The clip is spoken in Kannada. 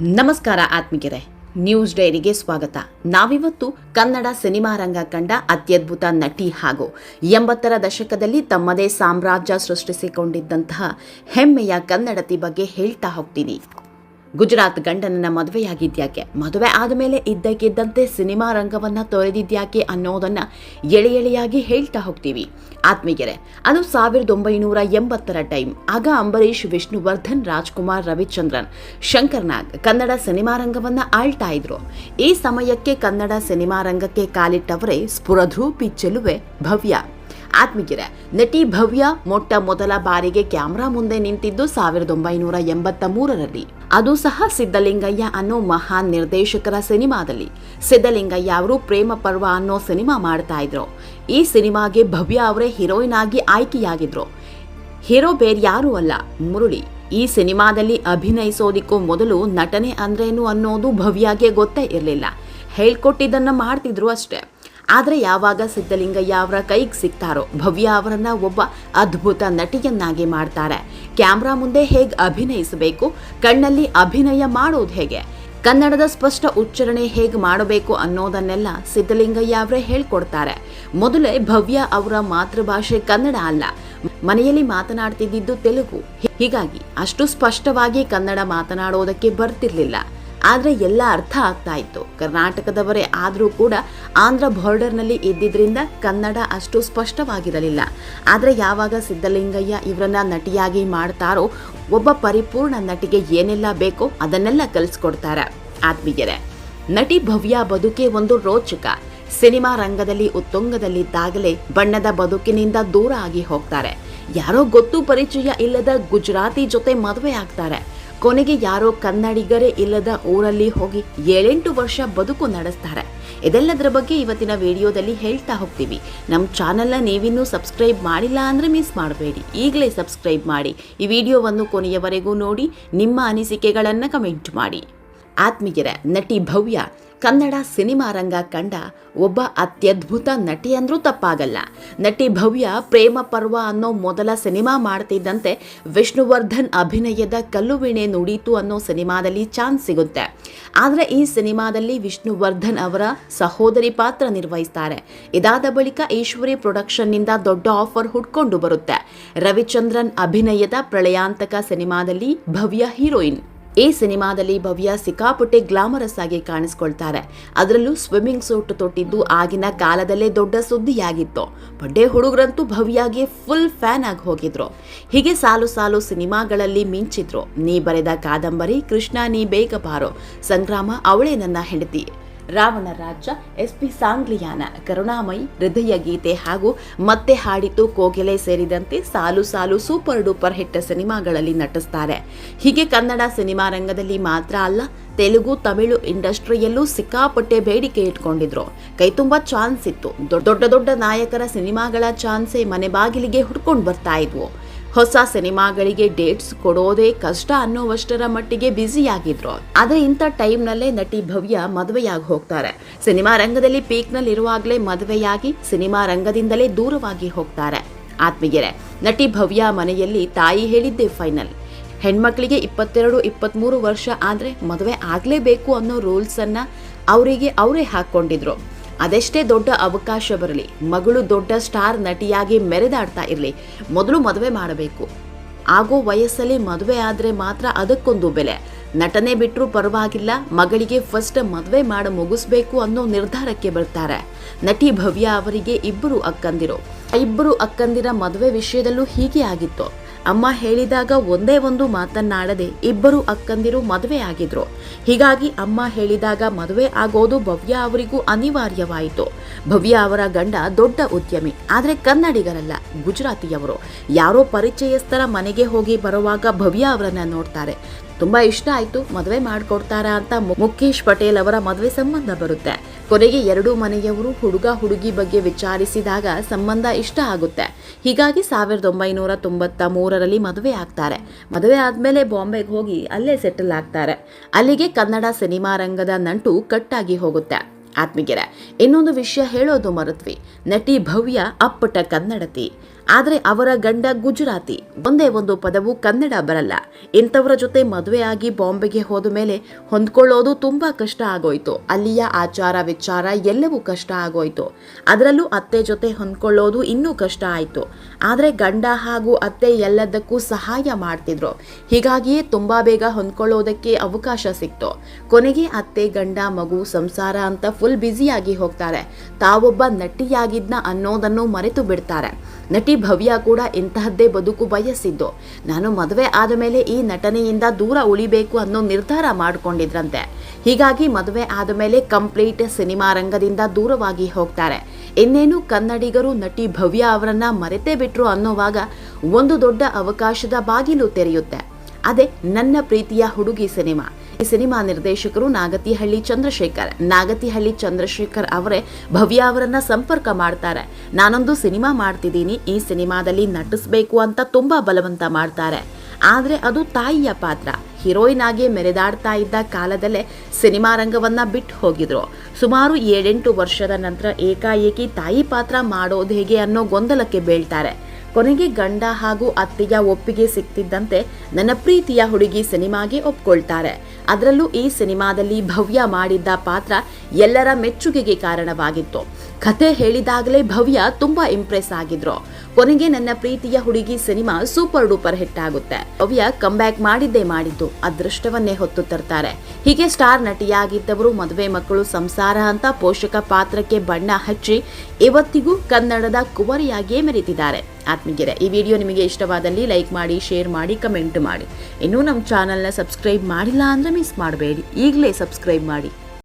ನಮಸ್ಕಾರ ಆತ್ಮಿಕರೆ ನ್ಯೂಸ್ ಡೈರಿಗೆ ಸ್ವಾಗತ. ನಾವಿವತ್ತು ಕನ್ನಡ ಸಿನಿಮಾ ರಂಗ ಕಂಡ ಅತ್ಯದ್ಭುತ ನಟಿ ಹಾಗೂ ಎಂಬತ್ತರ ದಶಕದಲ್ಲಿ ತಮ್ಮದೇ ಸಾಮ್ರಾಜ್ಯ ಸೃಷ್ಟಿಸಿಕೊಂಡಿದ್ದಂತಹ ಹೆಮ್ಮೆಯ ಕನ್ನಡತಿ ಬಗ್ಗೆ ಹೇಳ್ತಾ ಹೋಗ್ತೀನಿ. ಗುಜರಾತ್ ಗಂಡನನ್ನ ಮದುವೆಯಾಗಿದ್ಯಾಕೆ? ಮದುವೆ ಆದಮೇಲೆ ಇದ್ದಕ್ಕಿದ್ದಂತೆ ಸಿನಿಮಾ ರಂಗವನ್ನ ತೊರೆದಿದ್ಯಾಕೆ ಅನ್ನೋದನ್ನ ಎಳೆ ಎಳೆಯಾಗಿ ಹೇಳ್ತಾ ಹೋಗ್ತೀವಿ. ಆತ್ಮೀಗೆರೆ ಅದು ಸಾವಿರದ ಒಂಬೈನೂರ ಎಂಬತ್ತರ ಟೈಮ್. ಆಗ ಅಂಬರೀಷ್ ವಿಷ್ಣುವರ್ಧನ್ ರಾಜ್ಕುಮಾರ್, ರವಿಚಂದ್ರನ್ ಶಂಕರ್ನಾಗ್ ಕನ್ನಡ ಸಿನಿಮಾ ರಂಗವನ್ನ ಆಳ್ತಾ ಇದ್ರು. ಈ ಸಮಯಕ್ಕೆ ಕನ್ನಡ ಸಿನಿಮಾ ರಂಗಕ್ಕೆ ಕಾಲಿಟ್ಟವರೇ ಸ್ಫುರಧ್ರೂಪಿ ಚೆಲುವೆ ಭವ್ಯ. ಆತ್ಮೀಗೆರೆ ನಟಿ ಭವ್ಯ ಮೊಟ್ಟ ಮೊದಲ ಬಾರಿಗೆ ಕ್ಯಾಮ್ರಾ ಮುಂದೆ ನಿಂತಿದ್ದು ಸಾವಿರದ ಒಂಬೈನೂರ ಎಂಬತ್ತ ಮೂರರಲ್ಲಿ. ಅದು ಸಹ ಸಿದ್ದಲಿಂಗಯ್ಯ ಅನ್ನೋ ಮಹಾನ್ ನಿರ್ದೇಶಕರ ಸಿನಿಮಾದಲ್ಲಿ. ಸಿದ್ದಲಿಂಗಯ್ಯ ಅವರು ಪ್ರೇಮ ಪರ್ವ ಅನ್ನೋ ಸಿನಿಮಾ ಮಾಡ್ತಾ ಇದ್ರು. ಈ ಸಿನಿಮಾಗೆ ಭವ್ಯ ಅವರೇ ಹೀರೋಯಿನ್ ಆಗಿ ಆಯ್ಕೆಯಾಗಿದ್ರು. ಹೀರೋ ಬೇರ್ಯಾರೂ ಅಲ್ಲ. ಮುರುಳಿ, ಈ ಸಿನಿಮಾದಲ್ಲಿ ಅಭಿನಯಿಸೋದಿಕ್ಕೂ ಮೊದಲು ನಟನೆ ಅಂದ್ರೇನು ಅನ್ನೋದು ಭವ್ಯಾಗೆ ಗೊತ್ತೇ ಇರಲಿಲ್ಲ. ಹೇಳ್ಕೊಟ್ಟಿದ್ದನ್ನು ಮಾಡ್ತಿದ್ರು ಅಷ್ಟೇ. ಆದರೆ ಯಾವಾಗ ಸಿದ್ದಲಿಂಗಯ್ಯ ಅವರ ಕೈಗೆ ಸಿಗ್ತಾರೋ ಭವ್ಯ ಅವರನ್ನ ಒಬ್ಬ ಅದ್ಭುತ ನಟಿಯನ್ನಾಗಿ ಮಾಡ್ತಾರೆ. ಕ್ಯಾಮ್ರಾ ಮುಂದೆ ಹೇಗೆ ಅಭಿನಯಿಸಬೇಕು, ಕಣ್ಣಲ್ಲಿ ಅಭಿನಯ ಮಾಡೋದು ಹೇಗೆ, ಕನ್ನಡದ ಸ್ಪಷ್ಟ ಉಚ್ಚಾರಣೆ ಹೇಗೆ ಮಾಡಬೇಕು ಅನ್ನೋದನ್ನೆಲ್ಲ ಸಿದ್ದಲಿಂಗಯ್ಯ ಅವರೇ ಹೇಳ್ಕೊಡ್ತಾರೆ. ಮೊದಲೇ ಭವ್ಯ ಅವರ ಮಾತೃಭಾಷೆ ಕನ್ನಡ ಅಲ್ಲ, ಮನೆಯಲ್ಲಿ ಮಾತನಾಡ್ತಿದ್ದಿದ್ದು ತೆಲುಗು. ಹೀಗಾಗಿ ಅಷ್ಟು ಸ್ಪಷ್ಟವಾಗಿ ಕನ್ನಡ ಮಾತನಾಡೋದಕ್ಕೆ ಬರ್ತಿರ್ಲಿಲ್ಲ. ಆದರೆ ಎಲ್ಲ ಅರ್ಥ ಆಗ್ತಾ ಇತ್ತು. ಕರ್ನಾಟಕದವರೇ ಆದರೂ ಕೂಡ ಆಂಧ್ರ ಬಾರ್ಡರ್ನಲ್ಲಿ ಇದ್ದಿದ್ದರಿಂದ ಕನ್ನಡ ಅಷ್ಟು ಸ್ಪಷ್ಟವಾಗಿರಲಿಲ್ಲ. ಆದರೆ ಯಾವಾಗ ಸಿದ್ದಲಿಂಗಯ್ಯ ಇವರನ್ನ ನಟಿಯಾಗಿ ಮಾಡ್ತಾರೋ, ಒಬ್ಬ ಪರಿಪೂರ್ಣ ನಟಿಗೆ ಏನೆಲ್ಲ ಬೇಕೋ ಅದನ್ನೆಲ್ಲ ಕಲಿಸ್ಕೊಡ್ತಾರೆ. ಆತ್ಮೀಯರೇ, ನಟಿ ಭವ್ಯ ಬದುಕೆ ಒಂದು ರೋಚಕ. ಸಿನಿಮಾ ರಂಗದಲ್ಲಿ ಉತ್ತುಂಗದಲ್ಲಿದ್ದಾಗಲೇ ಬಣ್ಣದ ಬದುಕಿನಿಂದ ದೂರ ಆಗಿ ಹೋಗ್ತಾರೆ. ಯಾರೋ ಗೊತ್ತು ಪರಿಚಯ ಇಲ್ಲದ ಗುಜರಾತಿ ಜೊತೆ ಮದುವೆ ಆಗ್ತಾರೆ. ಕೊನೆಗೆ ಯಾರೋ ಕನ್ನಡಿಗರೇ ಇಲ್ಲದ ಊರಲ್ಲಿ ಹೋಗಿ ಏಳೆಂಟು ವರ್ಷ ಬದುಕು ನಡೆಸ್ತಾರೆ. ಇದೆಲ್ಲದರ ಬಗ್ಗೆ ಇವತ್ತಿನ ವಿಡಿಯೋದಲ್ಲಿ ಹೇಳ್ತಾ ಹೋಗ್ತೀವಿ. ನಮ್ಮ ಚಾನಲ್ನ ನೀವಿನ್ನೂ ಸಬ್ಸ್ಕ್ರೈಬ್ ಮಾಡಿಲ್ಲ ಅಂದರೆ ಮಿಸ್ ಮಾಡಬೇಡಿ. ಈಗಲೇ ಸಬ್ಸ್ಕ್ರೈಬ್ ಮಾಡಿ, ಈ ವಿಡಿಯೋವನ್ನು ಕೊನೆಯವರೆಗೂ ನೋಡಿ, ನಿಮ್ಮ ಅನಿಸಿಕೆಗಳನ್ನು ಕಮೆಂಟ್ ಮಾಡಿ. ಆತ್ಮೀಯರ, ನಟಿ ಭವ್ಯ ಕನ್ನಡ ಸಿನಿಮಾ ರಂಗ ಕಂಡ ಒಬ್ಬ ಅತ್ಯದ್ಭುತ ನಟಿ ಅಂದ್ರೂ ತಪ್ಪಾಗಲ್ಲ. ನಟಿ ಭವ್ಯ ಪ್ರೇಮ ಪರ್ವ ಅನ್ನೋ ಮೊದಲ ಸಿನಿಮಾ ಮಾಡ್ತಿದ್ದಂತೆ ವಿಷ್ಣುವರ್ಧನ್ ಅಭಿನಯದ ಕಲ್ಲುವೀಣೆ ನುಡೀತು ಅನ್ನೋ ಸಿನಿಮಾದಲ್ಲಿ ಚಾನ್ಸ್ ಸಿಗುತ್ತೆ. ಆದರೆ ಈ ಸಿನಿಮಾದಲ್ಲಿ ವಿಷ್ಣುವರ್ಧನ್ ಅವರ ಸಹೋದರಿ ಪಾತ್ರ ನಿರ್ವಹಿಸ್ತಾರೆ. ಇದಾದ ಬಳಿಕ ಈಶ್ವರಿ ಪ್ರೊಡಕ್ಷನ್ನಿಂದ ದೊಡ್ಡ ಆಫರ್ ಹುಡ್ಕೊಂಡು ಬರುತ್ತೆ. ರವಿಚಂದ್ರನ್ ಅಭಿನಯದ ಪ್ರಳಯಾಂತಕ ಸಿನಿಮಾದಲ್ಲಿ ಭವ್ಯ ಹೀರೋಯಿನ್. ಈ ಸಿನಿಮಾದಲ್ಲಿ ಭವ್ಯ ಸಿಕ್ಕಾಪುಟ್ಟೆ ಗ್ಲಾಮರಸ್ ಆಗಿ ಕಾಣಿಸ್ಕೊಳ್ತಾರೆ. ಅದರಲ್ಲೂ ಸ್ವಿಮ್ಮಿಂಗ್ ಸೂಟ್ ತೊಟ್ಟಿದ್ದು ಆಗಿನ ಕಾಲದಲ್ಲೇ ದೊಡ್ಡ ಸುದ್ದಿಯಾಗಿತ್ತು. ಬಡ್ಡೆ ಹುಡುಗರಂತೂ ಭವ್ಯಾಗೆ ಫುಲ್ ಫ್ಯಾನ್ ಆಗಿ ಹೋಗಿದ್ರು. ಹೀಗೆ ಸಾಲು ಸಾಲು ಸಿನಿಮಾಗಳಲ್ಲಿ ಮಿಂಚಿದ್ರು. ನೀ ಬರೆದ ಕಾದಂಬರಿ ಕೃಷ್ಣ ನೀ ಬೇಗ ಬಾರೋ ಸಂಗ್ರಾಮ ಅವಳೇ ನನ್ನ ಹೆಂಡತಿ. ರಾವಣ ರಾಜ್ಯ ಎಸ್ ಪಿ ಸಾಂಗ್ಲಿಯಾನ, ಕರುಣಾಮಯಿ, ಹೃದಯ ಗೀತೆ ಹಾಗೂ ಮತ್ತೆ ಹಾಡಿತು ಕೋಗಿಲೆ ಸೇರಿದಂತೆ ಸಾಲು ಸಾಲು ಸೂಪರ್ ಡೂಪರ್ ಹಿಟ್ ಸಿನಿಮಾಗಳಲ್ಲಿ ನಟಿಸ್ತಾರೆ. ಹೀಗೆ ಕನ್ನಡ ಸಿನಿಮಾ ರಂಗದಲ್ಲಿ ಮಾತ್ರ ಅಲ್ಲ, ತೆಲುಗು, ತಮಿಳು ಇಂಡಸ್ಟ್ರಿಯಲ್ಲೂ ಸಿಕ್ಕಾಪಟ್ಟೆ ಬೇಡಿಕೆ ಇಟ್ಕೊಂಡಿದ್ರು. ಕೈ ತುಂಬಾ ಚಾನ್ಸ್ ಇತ್ತು. ದೊಡ್ಡ ದೊಡ್ಡ ನಾಯಕರ ಸಿನಿಮಾಗಳ ಚಾನ್ಸೇ ಮನೆ ಬಾಗಿಲಿಗೆ ಹುಡ್ಕೊಂಡು ಬರ್ತಾ ಇದ್ವು. ಹೊಸ ಸಿನಿಮಾಗಳಿಗೆ ಡೇಟ್ಸ್ ಕೊಡೋದೇ ಕಷ್ಟ ಅನ್ನೋವಷ್ಟರ ಮಟ್ಟಿಗೆ ಬ್ಯುಸಿಯಾಗಿದ್ರು ಆದ್ರೆ ಇಂಥ ಟೈಮ್ನಲ್ಲೇ ನಟಿ ಭವ್ಯ ಮದುವೆಯಾಗಿ ಹೋಗ್ತಾರೆ. ಸಿನಿಮಾ ರಂಗದಲ್ಲಿ ಪೀಕ್ನಲ್ಲಿ ಇರುವಾಗಲೇ ಮದುವೆಯಾಗಿ ಸಿನಿಮಾ ರಂಗದಿಂದಲೇ ದೂರವಾಗಿ ಹೋಗ್ತಾರೆ. ಆತ್ಮೀಯರೇ, ನಟಿ ಭವ್ಯ ಮನೆಯಲ್ಲಿ ತಾಯಿ ಹೇಳಿದ್ದೆ ಫೈನಲ್. ಹೆಣ್ಮಕ್ಳಿಗೆ ಇಪ್ಪತ್ತೆರಡು ಇಪ್ಪತ್ತ್ಮೂರು ವರ್ಷ ಆದರೆ ಮದುವೆ ಆಗಲೇಬೇಕು ಅನ್ನೋ ರೂಲ್ಸನ್ನು ಅವರಿಗೆ ಅವರೇ ಹಾಕ್ಕೊಂಡಿದ್ರು. ಅದೆಷ್ಟೇ ದೊಡ್ಡ ಅವಕಾಶ ಬರಲಿ, ಮಗಳು ದೊಡ್ಡ ಸ್ಟಾರ್ ನಟಿಯಾಗಿ ಮೆರೆದಾಡ್ತಾ ಇರಲಿ, ಮೊದಲು ಮದುವೆ ಮಾಡಬೇಕು. ಆಗೋ ವಯಸ್ಸಲ್ಲಿ ಮದುವೆ ಆದರೆ ಮಾತ್ರ ಅದಕ್ಕೊಂದು ಬೆಲೆ. ನಟನೆ ಬಿಟ್ಟರೂ ಪರವಾಗಿಲ್ಲ, ಮಗಳಿಗೆ ಫಸ್ಟ್ ಮದುವೆ ಮಾಡಿ ಮುಗಿಸ್ಬೇಕು ಅನ್ನೋ ನಿರ್ಧಾರಕ್ಕೆ ಬರ್ತಾರೆ. ನಟಿ ಭವ್ಯ ಅವರಿಗೆ ಇಬ್ಬರು ಅಕ್ಕಂದಿರು. ಇಬ್ಬರು ಅಕ್ಕಂದಿರ ಮದುವೆ ವಿಷಯದಲ್ಲೂ ಹೀಗೆ ಆಗಿತ್ತು. ಅಮ್ಮ ಹೇಳಿದಾಗ ಒಂದೇ ಒಂದು ಮಾತನ್ನಾಡದೆ ಇಬ್ಬರು ಅಕ್ಕಂದಿರು ಮದುವೆ ಆಗಿದ್ರು. ಹೀಗಾಗಿ ಅಮ್ಮ ಹೇಳಿದಾಗ ಮದುವೆ ಆಗೋದು ಭವ್ಯ ಅವರಿಗೂ ಅನಿವಾರ್ಯವಾಯಿತು. ಭವ್ಯ ಅವರ ಗಂಡ ದೊಡ್ಡ ಉದ್ಯಮಿ, ಆದರೆ ಕನ್ನಡಿಗರಲ್ಲ, ಗುಜರಾತಿಯವರು. ಯಾರೋ ಪರಿಚಯಸ್ಥರ ಮನೆಗೆ ಹೋಗಿ ಬರುವಾಗ ಭವ್ಯ ಅವರನ್ನ ನೋಡ್ತಾರೆ. ತುಂಬಾ ಇಷ್ಟ ಆಯ್ತು ಮದುವೆ ಮಾಡ್ಕೊಡ್ತಾರಾ ಅಂತ ಮುಖೇಶ್ ಪಟೇಲ್ ಅವರ ಮದುವೆ ಸಂಬಂಧ ಬರುತ್ತೆ. ಕೊನೆಗೆ ಎರಡೂ ಮನೆಯವರು ಹುಡುಗ ಹುಡುಗಿ ಬಗ್ಗೆ ವಿಚಾರಿಸಿದಾಗ ಸಂಬಂಧ ಇಷ್ಟ ಆಗುತ್ತೆ. ಹೀಗಾಗಿ ಸಾವಿರದ ಒಂಬೈನೂರ ತೊಂಬತ್ತ ಮೂರರಲ್ಲಿ ಮದುವೆ ಆಗ್ತಾರೆ. ಮದುವೆ ಆದಮೇಲೆ ಬಾಂಬೆಗೆ ಹೋಗಿ ಅಲ್ಲೇ ಸೆಟಲ್ ಆಗ್ತಾರೆ. ಅಲ್ಲಿಗೆ ಕನ್ನಡ ಸಿನಿಮಾ ರಂಗದ ನಂಟು ಕಟ್ಟಾಗಿ ಹೋಗುತ್ತೆ. ಆತ್ಮೀಗೆರೆ ಇನ್ನೊಂದು ವಿಷಯ ಹೇಳೋದು ಮರುತ್ವಿ. ನಟಿ ಭವ್ಯ ಅಪ್ಪಟ ಕನ್ನಡತಿ. ಆದರೆ ಅವರ ಗಂಡ ಗುಜರಾತಿ. ಒಂದೇ ಒಂದು ಪದವು ಕನ್ನಡ ಬರಲ್ಲ. ಇಂಥವರ ಜೊತೆ ಮದುವೆಯಾಗಿ ಬಾಂಬೆಗೆ ಹೋದ ಮೇಲೆ ಹೊಂದ್ಕೊಳ್ಳೋದು ತುಂಬಾ ಕಷ್ಟ ಆಗೋಯ್ತು. ಅಲ್ಲಿಯ ಆಚಾರ ವಿಚಾರ ಎಲ್ಲವೂ ಕಷ್ಟ ಆಗೋಯ್ತು. ಅದರಲ್ಲೂ ಅತ್ತೆ ಜೊತೆ ಹೊಂದ್ಕೊಳ್ಳೋದು ಇನ್ನೂ ಕಷ್ಟ ಆಯ್ತು. ಆದರೆ ಗಂಡ ಹಾಗೂ ಅತ್ತೆ ಎಲ್ಲದಕ್ಕೂ ಸಹಾಯ ಮಾಡ್ತಿದ್ರು. ಹೀಗಾಗಿಯೇ ತುಂಬಾ ಬೇಗ ಹೊಂದ್ಕೊಳ್ಳೋದಕ್ಕೆ ಅವಕಾಶ ಸಿಕ್ತು. ಕೊನೆಗೆ ಅತ್ತೆ, ಗಂಡ, ಮಗು, ಸಂಸಾರ ಅಂತ ಫುಲ್ ಬ್ಯುಸಿಯಾಗಿ ಹೋಗ್ತಾರೆ. ತಾವೊಬ್ಬ ನಟಿಯಾಗಿದ್ನ ಅನ್ನೋದನ್ನು ಮರೆತು ಬಿಡ್ತಾರೆ. ನಟಿ ಭವ್ಯ ಕೂಡ ಇಂತಹದ್ದೇ ಬದುಕು ಬಯಸಿದ್ದು. ನಾನು ಮದುವೆ ಆದ ಮೇಲೆ ಈ ನಟನೆಯಿಂದ ದೂರ ಉಳಿಬೇಕು ಅನ್ನೋ ನಿರ್ಧಾರ ಮಾಡಿಕೊಂಡಿದ್ರಂತೆ. ಹೀಗಾಗಿ ಮದುವೆ ಆದ ಮೇಲೆ ಕಂಪ್ಲೀಟ್ ಸಿನಿಮಾ ರಂಗದಿಂದ ದೂರವಾಗಿ ಹೋಗ್ತಾರೆ. ಇನ್ನೇನು ಕನ್ನಡಿಗರು ನಟಿ ಭವ್ಯ ಅವರನ್ನ ಮರೆತೇ ಬಿಟ್ರು ಅನ್ನೋವಾಗ ಒಂದು ದೊಡ್ಡ ಅವಕಾಶದ ಬಾಗಿಲು ತೆರೆಯುತ್ತೆ. ಅದೇ ನನ್ನ ಪ್ರೀತಿಯ ಹುಡುಗಿ ಸಿನಿಮಾ. ಈ ಸಿನಿಮಾ ನಿರ್ದೇಶಕರು ನಾಗತಿಹಳ್ಳಿ ಚಂದ್ರಶೇಖರ್. ನಾಗತಿಹಳ್ಳಿ ಚಂದ್ರಶೇಖರ್ ಅವರೇ ಭವ್ಯ ಅವರನ್ನ ಸಂಪರ್ಕ ಮಾಡ್ತಾರೆ. ನಾನೊಂದು ಸಿನಿಮಾ ಮಾಡ್ತಿದ್ದೀನಿ, ಈ ಸಿನಿಮಾದಲ್ಲಿ ನಟಿಸ್ಬೇಕು ಅಂತ ತುಂಬಾ ಬಲವಂತ ಮಾಡ್ತಾರೆ. ಆದ್ರೆ ಅದು ತಾಯಿಯ ಪಾತ್ರ. ಹೀರೋಯಿನ್ ಆಗಿ ಮೆರೆದಾಡ್ತಾ ಇದ್ದ ಕಾಲದಲ್ಲೇ ಸಿನಿಮಾ ರಂಗವನ್ನ ಬಿಟ್ಟು ಹೋಗಿದ್ರು. ಸುಮಾರು ಏಳೆಂಟು ವರ್ಷದ ನಂತರ ಏಕಾಏಕಿ ತಾಯಿ ಪಾತ್ರ ಮಾಡೋದು ಹೇಗೆ ಅನ್ನೋ ಗೊಂದಲಕ್ಕೆ ಬೀಳ್ತಾರೆ. ಕೊನೆಗೆ ಗಂಡ ಹಾಗೂ ಅತ್ತೆಯ ಒಪ್ಪಿಗೆ ಸಿಕ್ತಿದ್ದಂತೆ, ನನ್ನ ಪ್ರೀತಿಯ ಹುಡುಗಿ ಸಿನಿಮಾಗೆ ಒಪ್ಕೊಳ್ತಾರೆ. ಅದರಲ್ಲೂ ಈ ಸಿನಿಮಾದಲ್ಲಿ ಭವ್ಯ ಮಾಡಿದ್ದ ಪಾತ್ರ ಎಲ್ಲರ ಮೆಚ್ಚುಗೆಗೆ ಕಾರಣವಾಗಿತ್ತು. ಕಥೆ ಹೇಳಿದಾಗಲೇ ಭವ್ಯ ತುಂಬಾ ಇಂಪ್ರೆಸ್ ಆಗಿದ್ರು. ಕೊನೆಗೆ ನನ್ನ ಪ್ರೀತಿಯ ಹುಡುಗಿ ಸಿನಿಮಾ ಸೂಪರ್ ಡೂಪರ್ ಹಿಟ್ ಆಗುತ್ತೆ. ಭವ್ಯ ಕಂಬ್ಯಾಕ್ ಮಾಡಿದ್ದೇ ಮಾಡಿದ್ದು, ಅದೃಷ್ಟವನ್ನೇ ಹೊತ್ತು ತರ್ತಾರೆ. ಹೀಗೆ ಸ್ಟಾರ್ ನಟಿಯಾಗಿದ್ದವರು, ಮದುವೆ ಮಕ್ಕಳು, ಸಂಸಾರ ಅಂತ ಪೋಷಕ ಪಾತ್ರಕ್ಕೆ ಬಣ್ಣ ಹಚ್ಚಿ ಇವತ್ತಿಗೂ ಕನ್ನಡದ ಕುವರಿಯಾಗಿಯೇ ಮೆರೆತಿದ್ದಾರೆ. ಆತ್ಮೀಗೆರೆ ಈ ವಿಡಿಯೋ ನಿಮಗೆ ಇಷ್ಟವಾದಲ್ಲಿ ಲೈಕ್ ಮಾಡಿ ಶೇರ್ ಮಾಡಿ ಕಮೆಂಟ್ ಮಾಡಿ. ಇನ್ನೂ ನಮ್ಮ ಚಾನಲ್ನ ಸಬ್ಸ್ಕ್ರೈಬ್ ಮಾಡಿಲ್ಲ ಅಂದರೆ ಮಿಸ್ ಮಾಡಬೇಡಿ. ಈಗಲೇ ಸಬ್ಸ್ಕ್ರೈಬ್ ಮಾಡಿ.